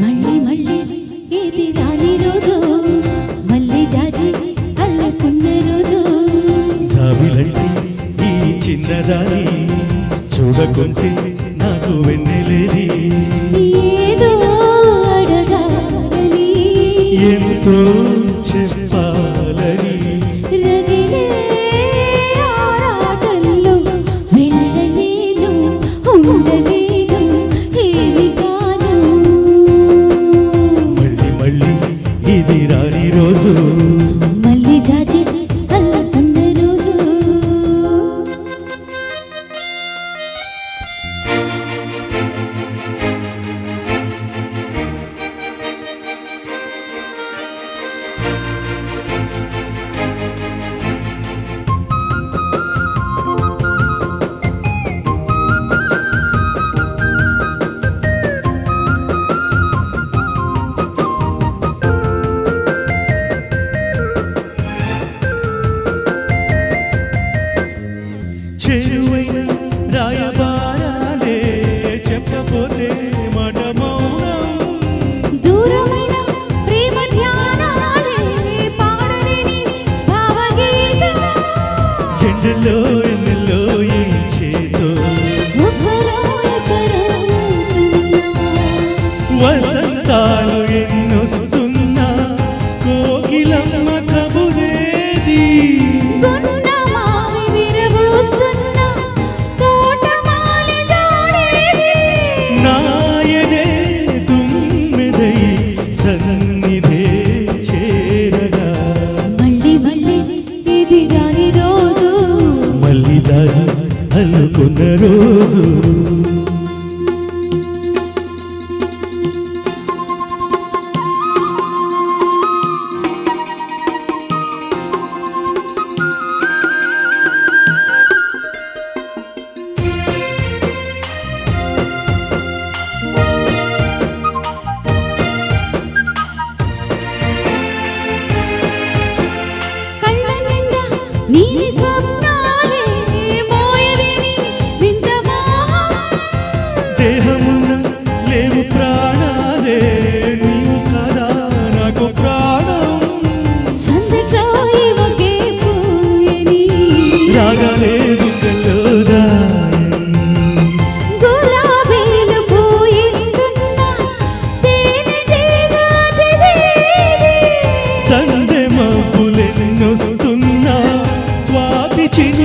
మళ్ళీ మళ్ళీ ఇది రాని రోజు. మళ్ళీ జాజి అల్లుకున్న రోజు. జాబిలంటే ఈ చిన్నదాని చూడకుంటే నాకు వెన్నెలేది ఏదో అడగాలని ఎంతో రోజు వసంతాలు ఎన్నొస్తున్నా? కోకిలమ్మ కబురేది? నాయదే తుమ్మెదై సన్నిధే చేరగా. మళ్ళీ మళ్ళీ ఇది రాని రోజు. మళ్ళీ జాజి అల్లుకున్న రోజు.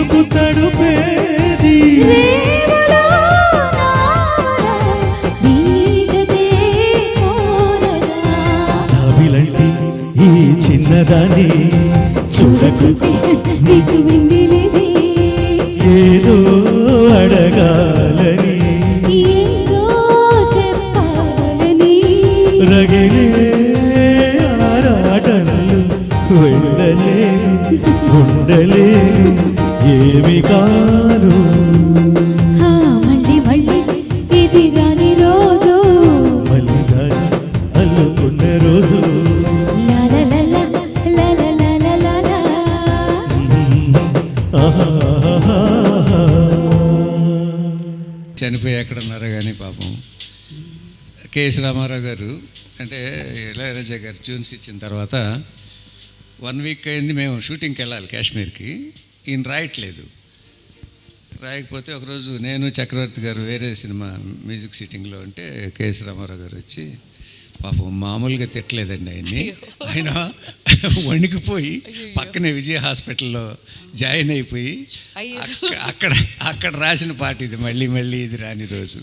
చినుకు తడుపేది. చావిలంటి ఈ చిన్నదాన్ని నీకు వెన్నెలది. ఏదో అడగాలని. రగిలే ఆరాటలు వెళ్ళలేను ఉండలేను చనిపోయి ఎక్కడున్నారో కానీ పాపం. కేఎస్ రామారావు గారు అంటే ఇళయరాజా గారు ట్యూన్స్ ఇచ్చిన తర్వాత వన్ వీక్ అయింది మేము షూటింగ్కి వెళ్ళాలి కాశ్మీర్కి. ఈయన రాయట్లేదు. రాయకపోతే ఒకరోజు నేను చక్రవర్తి గారు వేరే సినిమా మ్యూజిక్ సిట్టింగ్లో ఉంటే కేఎస్ రామారావు గారు వచ్చి పాపం మామూలుగా తిట్టలేదండి ఆయన్ని. ఆయన వణికిపోయి పక్కనే విజయ హాస్పిటల్లో జాయిన్ అయిపోయి అక్క- అక్కడ అక్కడ రాసిన పాట ఇది మళ్ళీ మళ్ళీ ఇది రాని రోజు.